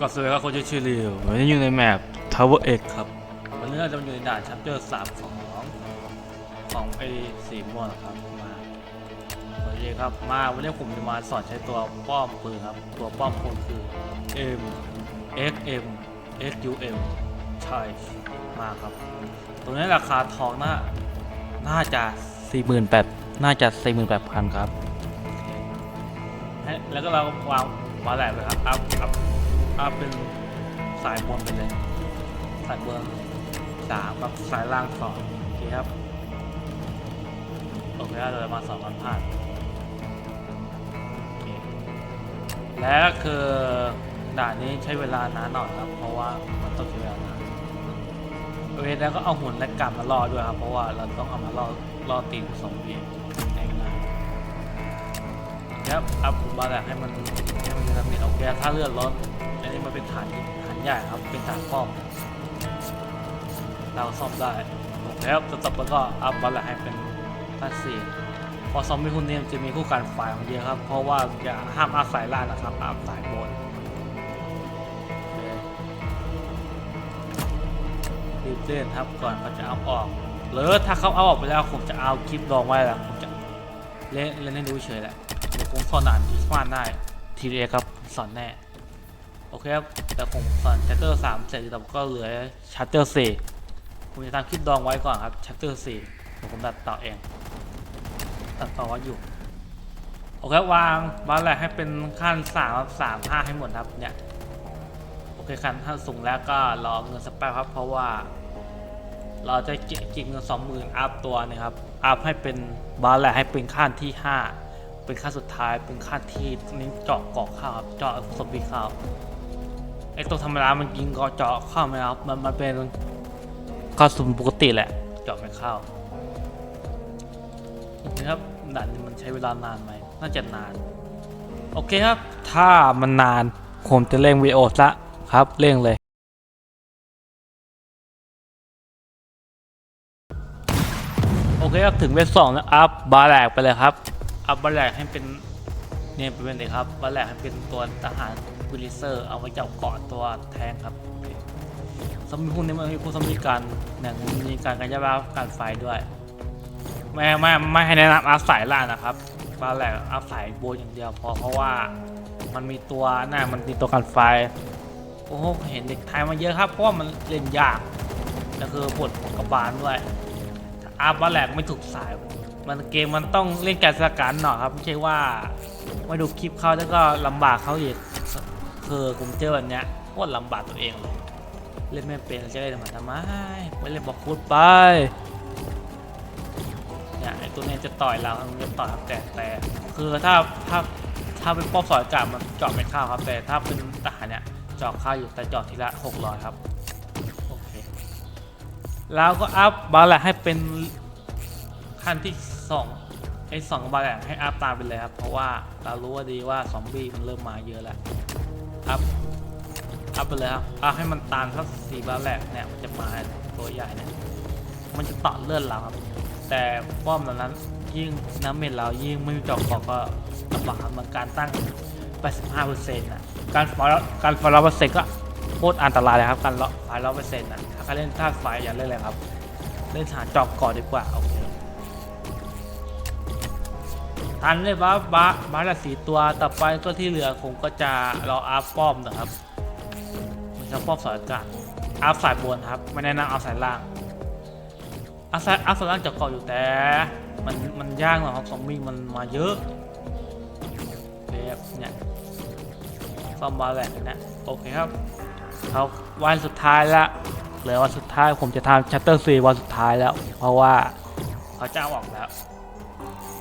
ก็สวัสดีครับคนชื่อชิริววันนี้อยู่ในแมป Tower X ครับวันนี้เราจะมาอยู่ในด่านชัปเตอร์สามของของไอ้สีม่วงนะครับมาโอเคครับมาวันนี้ผมจะมาสอนใช้ตัวป้อมปืนครับ ตัวป้อมปืนคือ M X M X U M ใช่มาครับ ตัวนี้ราคาทองน่าน่าจะ48,000น่าจะ48,000ครับ แล้วก็เราวางวางแหลกไปครับอัพอัพ อัพเป็นสายบนไปเลย สายบนสามกับสายล่างสองโอเคครับโอเคเราจะมาสองกันผ่านโอเคและคือด่านนี้ใช้เวลานานหน่อยครับ เพราะว่ามันต้องใช้เวลานานโอเคแล้วก็เอาหุ่นและกลับมาล่อด้วยครับ เพราะว่าเราต้องเอามาล่อล่อตีนสองเพียงในงานครับอัพมาแหละให้มันให้มันมีระเบียบโอเคถ้าเลื่อนรถอั นนี้มันเป็นฐานฐานใหญ่ครับ เป็นฐานป้อม เราซ่อมได้โอเคครับต่อไปก็อัพมาแหละให้เป็นท่านสี่พอซอมบี้คุณเนี่ยจะมีคู่การฝ่ายของเยอะครับ เพราะว่าอย่าห้ามอัพสายล่างนะครับ อัพสายบนเรีบเล่นครับก่อนเขาจะเอาออกหรือถ้าเขาเอาออกไปแล้วผมจะเอาคลิปลองไว้แหละผมจะเล่นเล่นให้ดูเฉยแหละเดี๋ยวผมสอนอ่านที่บ้านได้ทีเดียวครับสอนแน่ โอเคครับ แต่ผมสอนชัตเตอร์สามเสร็จแล้วก็เหลือชัตเตอร์สี่ผมจะทำคลิปดองไว้ก่อนครับชัตเตอร์สี่เดี๋ยวผมตัดต่อเอง ตัดต่อไว้อยู่ โอเควางบ้านแรกให้เป็นขั้นสามสามห้าให้หมดครับเนี่ย โอเคขั้นขั้นสูงแล้วก็รอเงินสกแป๊บครับ เพราะว่า เราจะจิกเงินสองหมื่นอัพตัวเนะครับ อัพให้เป็นบาร์แหละให้เป็นขั้นที่ห้าเป็นขั้นสุดท้ายเป็นขั้นที่นี้เจาะเกาะข้าวครับเจาะสมบีข้าว ไอตัวธรรมดามันยิงกาะเจาะข้าวไหมครับมันมันเป็นข้าวสุ่มปกติแหละ เจาะไม่เข้าโอเคครับด่านนี้มันใช้เวลานานไหมน่าจะนาน โอเคครับ ถ้ามันนานผมจะเร่งวีโอซะครับเร่งเลย โอเคครับ ถึงเวทสองแล้วอัพบาร์แหลกไปเลยครับ อัพบาร์แหลกให้เป็นเนี่ยเป็นเลยครับบาร์แหลกให้เป็นตัวทหาร วิลิเซอร์เอาไว้จับเกาะตัวแทงครับสมมติพวกนี้มันมีพวกสมมติการเนี่ยมีการกระจายการไฟด้วยไม่ไม่ไม่ให้แนะนำอัพสายล่านะครับบาแหลกอัพสายโบนอย่างเดียวพอเพราะว่ามันมีตัวหน้ามันมีตัวกันไฟโอ้โหเห็นเด็กไทยมาเยอะครับเพราะว่ามันเล่นยากแล้วคือปวดกระบาลด้วยอาบาแหลกไม่ถูกสาย มันเกมมันต้องเล่นการสกัดหน่อยครับไม่ใช่ว่าไม่ดูคลิปเขาแล้วก็ลำบากเขาอีก คือผมเจอแบบเนี้ยโคตรลำบากตัวเองเลยเล่นไม่เป็นจะเล่นทำไมทำไมไม่เล่นบอกพูดไปเนี่ยไอตัวเนี้ยจะต่อยเรามันจะต่อยครับแต่แต่คือถ้าถ้าถ้าเป็นป้อมสอยกามันเจาะไม่เข้าครับ แต่ถ้าเป็นทหารเนี่ยเจาะเข้าอยู่แต่เจาะทีละ600ครับโอเคแล้วก็อัพบาร์แลกให้เป็นขั้นที่สองไอ้สองบาร์แลกให้อัพตามไปเลยครับเพราะว่าเรารู้ว่าดีว่าซอมบี้มันเริ่มมาเยอะแล้ว อัพ อัพไปเลยครับอัพให้มันตามสักสี่บาร์แลกเนี่ยมันจะมาตัวใหญ่เนี่ย มันจะต่อเลื่อนเราครับ แต่ป้อมเหล่านั้นยิ่งน้ำเม็ดเรายิ่งไม่มีจอกเกาะก็ลำบากครับเหมือนการตั้ง 85%นะการฟอยการฟอยร้อยเปอร์เซ็นต์ก็โคตรอันตรายเลยครับ การไฟร้อยเปอร์เซ็นต์นะถ้าใครเล่นธาตุไฟอย่าเล่นเลยครับ เล่นฐานจอกเกาะดีกว่าโอเค ทันเลยบ้าบ้าบ้าละสีตัวต่อไปตัวที่เหลือผมก็จะรออัพป้อมนะครับมันจะป้อมสายอากาศอัพสายบนครับ ไม่แนะนำเอาสายล่างอัพสายอัพสายล่างจอกเกาะอยู่แต่ มันมันยากหน่อยครับซอมบี้มันมาเยอะแบบเนี่ยซ่อมบาแหลกเนี่ยโอเคครับเขาวันสุดท้ายละเหลือวันสุดท้ายผมจะทำชัตเตอร์ซีวันสุดท้ายแล้ว เพราะว่าเขาจ้างออกแล้ว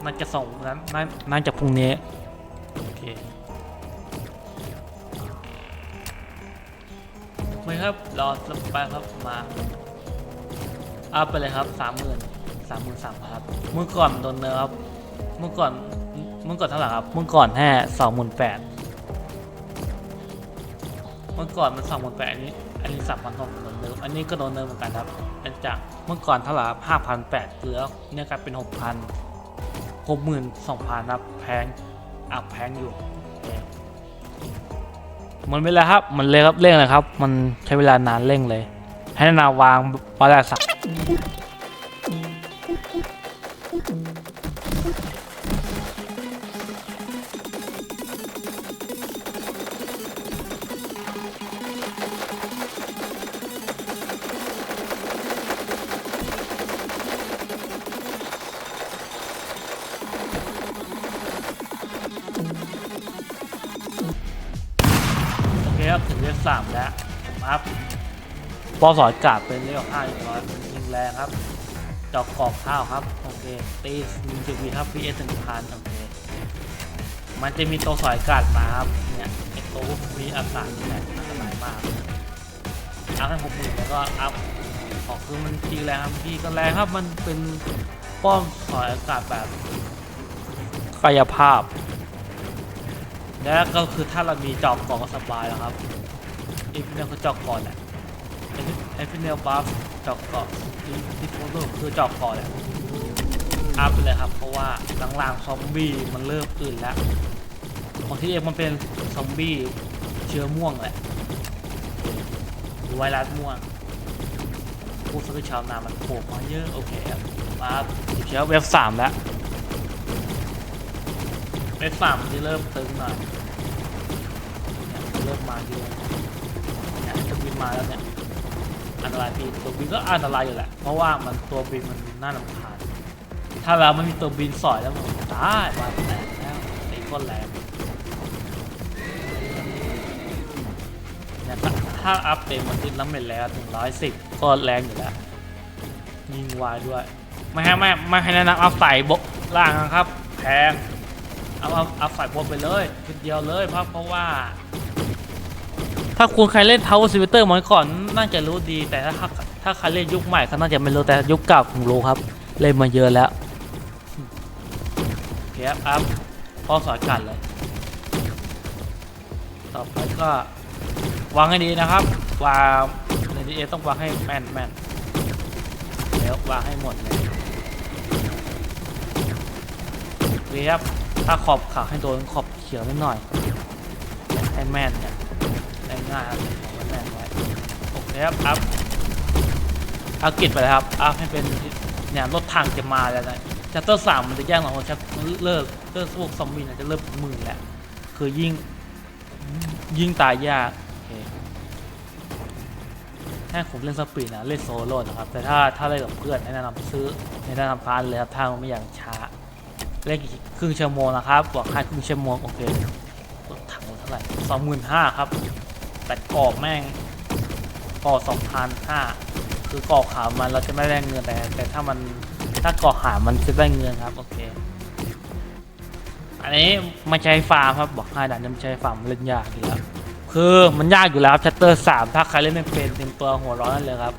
น่าจะส่งนั้นน่าน่าจะพรุ่งนี้โอเคไม่ครับรอสักแป๊บครับมาอัพไปเลยครับสามหมื่นสามหมื่นสามครับเมื่อก่อนโดนเนิร์ฟเมื่อก่อนเมื่อก่อนเท่าไหร่ครับเมื่อก่อนแค่สองหมื่นแปดเมื่อก่อนมันสองหมื่นแปดอันนี้อันนี้สามพันหกโดนเนิร์อันนี้ก็โดนเนิร์เหมือนกันครับอันจากเมื่อก่อนเท่าไหร่ห้าพันแปดเหลือเนี่ยกลายเป็นหกพัน หกหมื่นสองพันครับแพงอะแพงอยู่มันไม่เลยครับ มันเลยครับเร่งเลยครับ มันใช้เวลานานเร่งเลย ให้นานาวางปลาแรกสัก สามแล้วครับปอสอยกาดเป็นเลขห้าอีกร้อยเป็นยิงแรงครับดอกกรอบข้าวครับ โอเค ตีหนึ่งจุดวีครับพีเอสหนึ่งพันโอเค มันจะมีตัวสอยกาดมาครับ เนี่ยไอตัวมีอากาศนี่แหละอันตรายมากอัพให้หกหมื่นแล้วก็อัพออกคือมันตีแรงครับพี่ก็แรงครับมันเป็นป้อมสอยอากาศแบบกายภาพ และก็คือถ้าเรามีจอกก่อนก็สบายแล้วครับ อีกเนี่ยคือจอกก่อนแหละไอฟินเนลบัฟจอกก่อนที่โพสต์คือจอกก่อนแหละอัพไปเลยครับ เพราะว่าหลังๆซอมบี้มันเริ่มอื่นแล้วของที่เองมันเป็นซอมบี้เชื้อม่วงแหละไวรัสม่วงผู้ซื้อชาวนามันโผล่มาเยอะ โอเคครับมาติดเชื้อเว็บสามแล้วเว็บสามมันจะเริ่มตึงหน่อยเริ่มมาเยอะ ตัวบินมาแล้วเนี่ยอันตรายพี่ตัวบินก็อันตรายอยู่แหละเพราะว่ามันตัวบินมันน่าลำคาญถ้าเราไม่มีตัวบินสอยแล้วมันตายมาแตกแล้วตีก้นแรงเนี่ยถ้าอัพเต็มมันติดน้ำเม็ดแล้วถึงร้อยสิบก็แรงอยู่แล้วยิงวายด้วยไม่ให้ไม่ไม่ให้แนะนำอัพใส่บกล่างนะครับแพงเอาเอาเอัพใส่บนไปเลยทีเดียวเลยเพราะเพราะว่า ถ้าคุณใครเล่น Tower Simulator มาก่อนน่าจะรู้ดี แต่ถ้าถ้าใครเล่นยุคใหม่เขาน่าจะไม่รู้แต่ยุคเก่าผมรู้ครับ เล่นมาเยอะแล้วเคครับอัพพอสอนกันเลย ต่อไปก็วางให้ดีนะครับ วางในดีเอต้องวางให้แม่นแม่นแล้ววางให้หมดเลยเรียบถ้าขอบขาวให้โดนขอบเขียวนิดหน่อยให้แม่นเนี่ย ง่ายครับของมันแม่ไว้โอเคครับอัพอัพกิจไปเลยครับอัพให้เป็นเนี่ยรถถังจะมาแล้วนะชัตเตอร์สามมันจะแย่งของชัตเลิกเลิกพวกซอมบี้เนี่ยจะเริ่มหมื่นแล้วคือยิ่งยิ่งตายยากโอเคถ้าผมเล่นสปีดนะเล่นโซโล่นะครับ แต่ถ้าถ้าเล่นกับเพื่อนแนะนำซื้อแนะนำพานเลยครับถ้ามันไม่อย่ากช้าเล่นกี่ครึ่งชั่วโมงนะครับบอกให้ครึ่งชั่วโมงโอเครถถังเท่าไหร่สองหมื่นห้าครับ แต่กรอบแม่งกรอบสองพันห้าคือกรอบขาวมันเราจะไม่ได้เงินแต่แต่ถ้ามันถ้ากรอบหามันจะได้เงินครับโอเค อันนี้ไม่ใช่ฟาร์มครับบอกให้ด่านนี้ไม่ใช่ฟาร์มเล่นยากอยู่แล้วคือมันยากอยู่แล้วครับชัตเตอร์สามถ้าใครเล่นไม่เป็นเต็มตัวหัวร้อนนั่นเลยครับ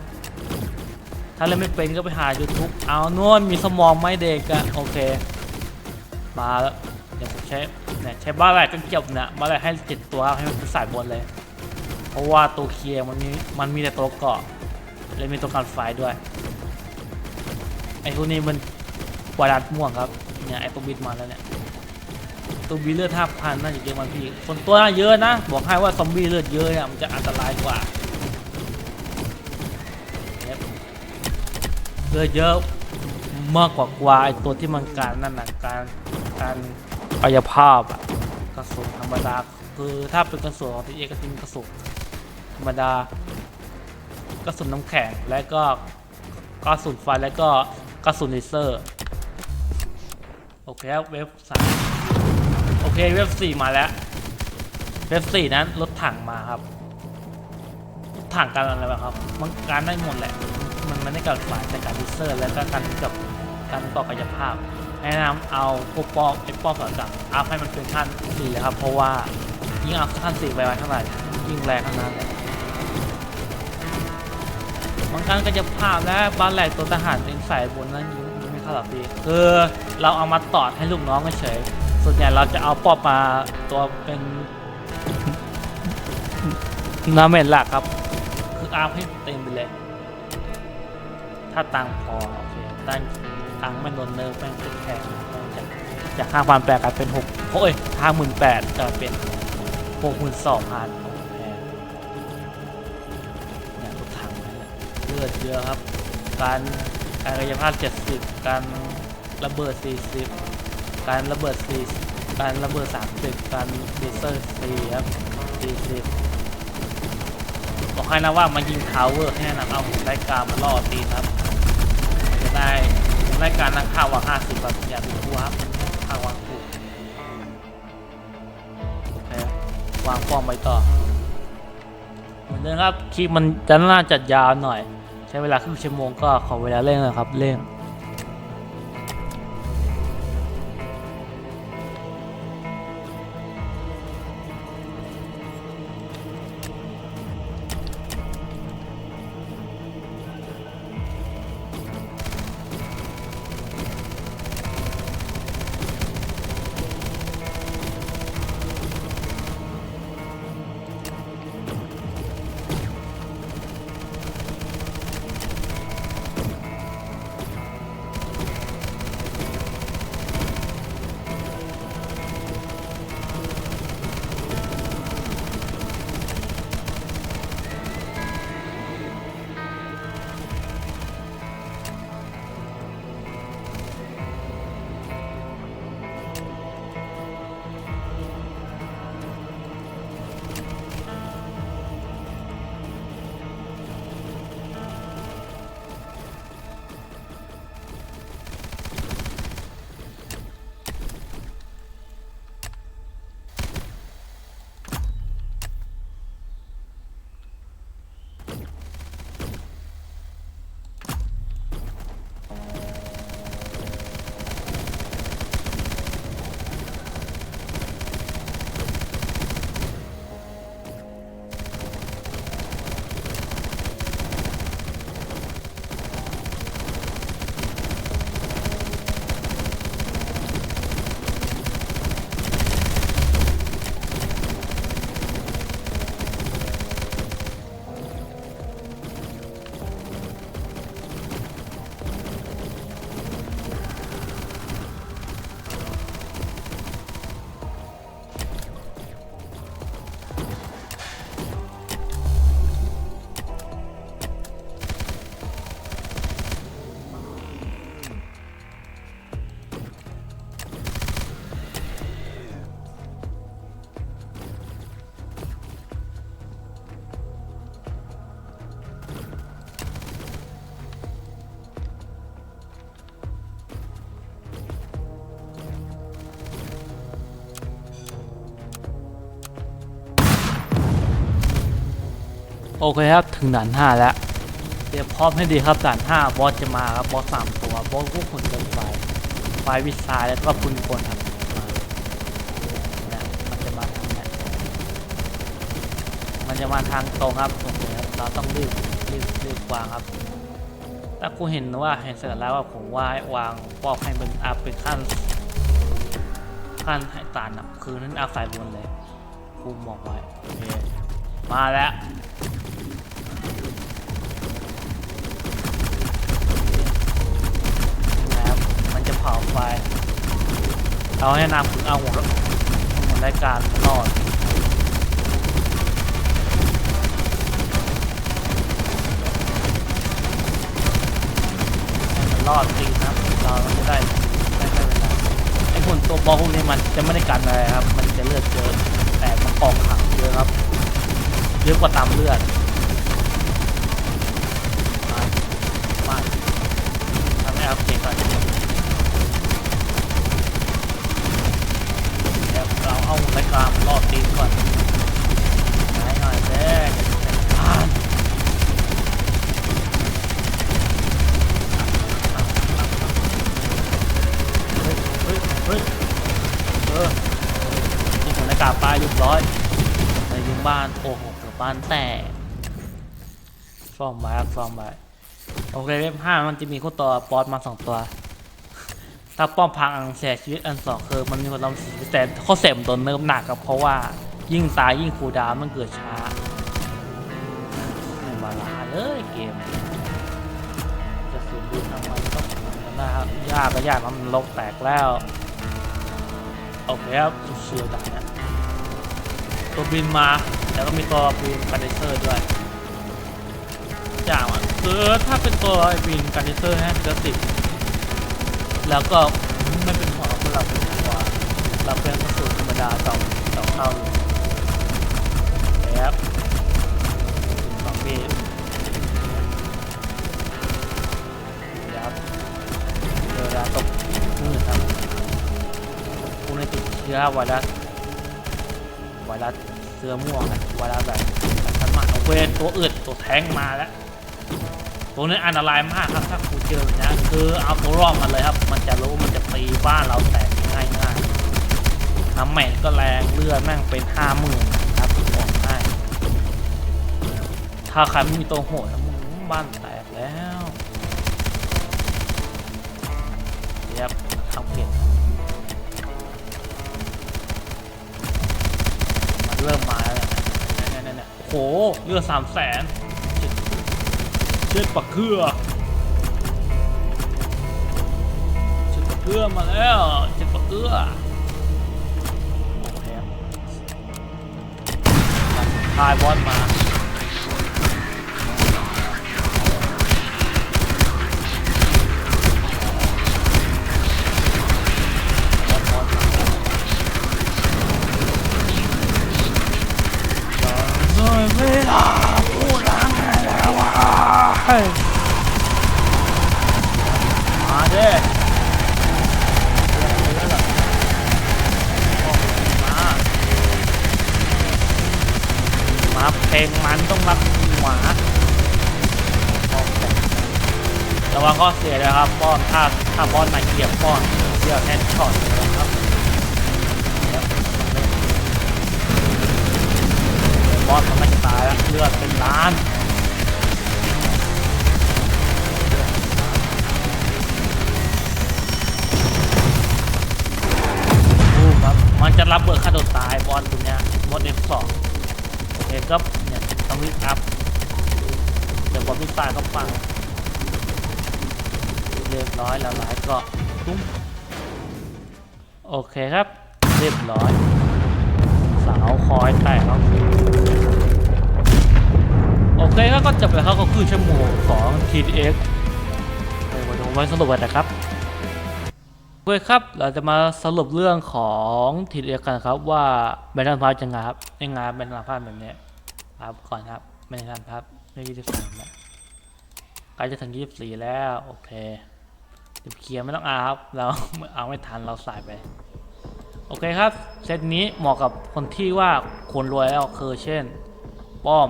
ถ้าเล่นไม่เป็นก็ไปหา YouTube เอาโน่นมีสมองไหม่เด็กอะโอเค มาแล้วเดี๋ยวผมใช้เนี่ยใช้บ้าแหลกกันเก็บเนี่ยบ้าแหลกให้เจ็ดตัวให้มันเป็นสายบนเลย เพราะว่าตัวเคลียร์มันมีมันมีแต่ตัวเกาะเลยมีตัวกันไฟด้วยไอ้พวกนี้มันวารัดม่วงครับเนี่ยไอ้ตัวบิดมาแล้วเนี่ยตัวบีเลือดห้าพันน่าจะเยอะมันพี่คนตัวน่าเยอะนะ บอกให้ว่าซอมบี้เลือดเยอะเนี่ยมันจะอันตรายกว่าเลือดเยอะมากกว่ากว่าไอตัวที่มันการนั่นนะการการกายภาพอะกระสุนธรรมดาคือถ้าเป็นกระสุนของทีเอกระสุนกระสุน ธรรมดากระสุนน้ำแข็งและก็กระสุนไฟและก็กระสุนเลเซอร์ โอเคครับเว็บสามโอเคเว็บสี่มาแล้วเว็บสี่นั้นรถถังมาครับรถถังการอะไรบ้างครับมันการได้หมดแหละ มันไม่ได้การฝ่ายแต่การดิเซอร์ และก็การกับการต่อกายภาพแนะนำเอาพวกป้อมไอ้ป้อมสอดจับอัพให้มันเป็นขั้นสี่เลยครับ เพราะว่ายิ่งอัพขั้นสี่ไปไว้เท่าไหร่ยิ่งแรงเท่านั้นเลย บางการกายภาพและบ้านแหลกตัวทหารเป็นสายบนนั้นยิงยิงไม่เข้าหรอกพี่คือเราเอามาตอดให้ลูกน้องเฉยส่วนใหญ่เราจะเอาปอปมาตัวเป็นน้ำเม็ดหลักครับ คืออาร์ให้เต็มไปเลย ถ้าตังพอโอเคตังตังค์ไม่โดนเนิร์ฟแม่งเป็นแค่จากจากห้าพันแปดกลายเป็นหกโอ้ยห้าหมื่นแปดจะเป็นหกหมื่นสองพัน ดเยอะครับ การการกายภาพ 70 การระเบิด 40 การระเบิด4การระเบิด 30 การเลเซอร์4ครับ40 บอกให้นะว่ามายิงทาวเวอร์ให้นะเอาหุ่นไล่กามาล่อตีครับ จะได้หุ่นไล่การนักข่าวว่า50แบบอย่าไปกลัวครับข่าววางถูกโอเควางป้อมไว้ต่อเหมือนเดิมครับคลิปมันจะน่าจัดยาวหน่อย ใช้เวลาครึ่งชั่วโมงก็ขอเวลาเร่งนะครับเร่ง โอเคครับถึงด่าน5แล้วเตรียมพร้อมให้ดีครับด่าน5บอสจะมาครับบอสสามตัวบอสพวกคนเดินไฟไฟวิสายแล้วก็คุณคนครับมาเนี่ยมันจะมาทางเนี้ยมันจะมาทางตรงครับโอเคครับเราต้องรีบรีบรีบวางครับถ้ากูเห็นว่าเห็นเสร็จแล้วว่าผมว่าวางปอกให้เป็นอัพเป็นขั้นขั้นให้ตานอะคือนั้นอัพสายบนเลยกูมองไว้โอเคมาแล้ว นะครับ มันจะเผาไฟ เอาให้นำถึงเอาหัวหัวรายการรอดรอดจริงนะเราจะได้ได้ใช้เวลาไอ้หุ่นตัวบอลพวกนี้มันจะไม่ได้กันอะไรครับ มันจะเลือดเยอะแต่มันออกขังเยอะครับเยอะกว่าตามเลือดมามาทำให้อัพเกมก่อน เดี๋ยวเราเอารายการรอบตีนก่อนไหนหน่อยเด้จัดการเฮ้ยเฮ้ยเฮ้ยเออยิงหัวรายการปลาเรียบร้อยในยิงบ้าน โอ้โหเกือบบ้านแตก ซ่อรับซ่อมไว้โอเคเว็บห้ามันจะมีคู่ต่อบอสมาสองตัว ถ้าป้อมพังอังเสียชีวิตอันสองคือมันมีคนเราเสียชีวิตแต่ข้อเสียมนโดนเนิร์ฟหนักครับเพราะว่ายิ่งตายยิ่งคูดาวมันเกิดช้าม่มาลาเลยเกมจะสูญดูทำไมต้องนะครับยากก็ยากแล้วมันลกแตกแล้วโอเคครับเชียวดังนะตัวบินมาแล้วก็มีตัวบินคาเดเซอร์ด้วย อย่างอะคือถ้าเป็นตัวไอวินการ์ดิเซอร์นะจะติดแล้วก็ไม่เป็นหัวของเราเป็นหัวเราเป็นกระสุนธรรมดาสองสองเท่าอยู่ครับสองมีดครับเวลาตกมืดครับพวกนี้ติดเชื้อไวรัสไวรัสเสื้อม่วงอะไวรัสแบบขันหมากของเวนตัวอื่นตัวแทงมาแล้ว ตัวนี้อันตรายมากครับถ้าคุณเจอนะคือเอาตัวรอดมาเลยครับ มันจะรู้มันจะตีบ้านเราแตกง่ายง่ายน้ำแม่งก็แรงเลือดแม่งเป็นห้าหมื่นครับบอกให้ถ้าใครไม่มีตัวโหดนะมึงบ้านแตกแล้วเรียบทำเก็บมันเริ่มมาแล้วเนี่ยเนี่ยเนี่ยโอ้โหเลือดสามแสน ช็ดปักเครือเช็ดปักเครือมาแล้วเช็ดปักเครือโอเคครับทายบอลมา มาเด้มาเพลงมันต้องรักหมาระวังข้อเสียนะครับป้อนถ้าถ้าบอลมาเหยียบป้อนเสียแอนช็อตนะครับบอลมันไม่ตายแล้วเลือดเป็นล้าน รับเบิดค่าตัวตายบอลตัวเนี้ยบอลเอฟสองโอเคก็เนี่ยต้องรีบอัพเดี๋ยวบอลไม่ตายก็ปังเรียบร้อยแล้วหลายก็ตุ้มโอเคครับ เรียบร้อย สาวคอยแตกครับโอเคก็จะไปเข้าก็คือชั่วโมงของ TDX เดี๋ยวผมไว้สรุปกันนะครับ โอเคครับ เราจะมาสรุปเรื่องของทีเดียวกันครับว่าแบรนด์พาร์ทยังไงครับยังไงแบรนด์พาร์ทแบบนี้ครับก่อนครับแบรนด์พาร์ทไม่ยี่สิบสามแล้วใกล้จะถึงยี่สิบสี่แล้วโอเคเดี๋ยวเคลียร์ไม่ต้องอาครับ เราเอาไม่ทันเราใส่ไป โอเคครับ เซตนี้เหมาะกับคนที่ว่าคนรวยแล้วคือเช่น ป้อม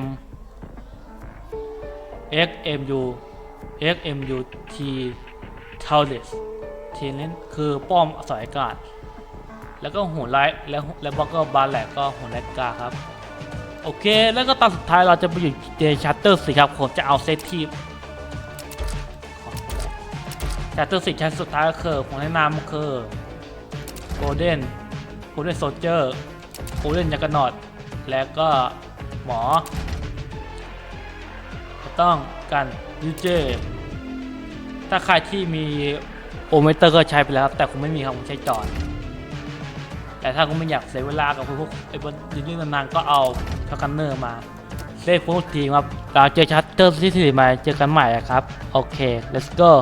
M X M U X M U T เทาเลส ทีนี้คือป้อมสายอากาศ แล้วก็หุ่นไลท์แล้วแล้วบล็อกเกอร์บาร์แลกก็หุ่นแรกกาครับ โอเค แล้วก็ตอนสุดท้ายเราจะไปอยู่เดชัตเตอร์สิครับผมจะเอาเซตที่ชัตเตอร์สิชั้นสุดท้ายก็คือผมแนะนำคือโกลเด้นโกลเด้นโซเจอร์โกลเด้นยักษ์นอดแล้วก็หมอต้องกันยูเจถ้าใครที่มี โอเมเตอร์ก็ใช้ไปแล้วครับแต่คงไม่มีครับผมใช้จอด แต่ถ้าคุณไม่อยากเสียเวลากับพวกไอ้บนยืนนานๆก็เอาช็อกันเนอร์มาเซฟพวกทีมครับเราเจอชัตเตอร์ที่สี่มาเจอกันใหม่ครับ โอเค let's go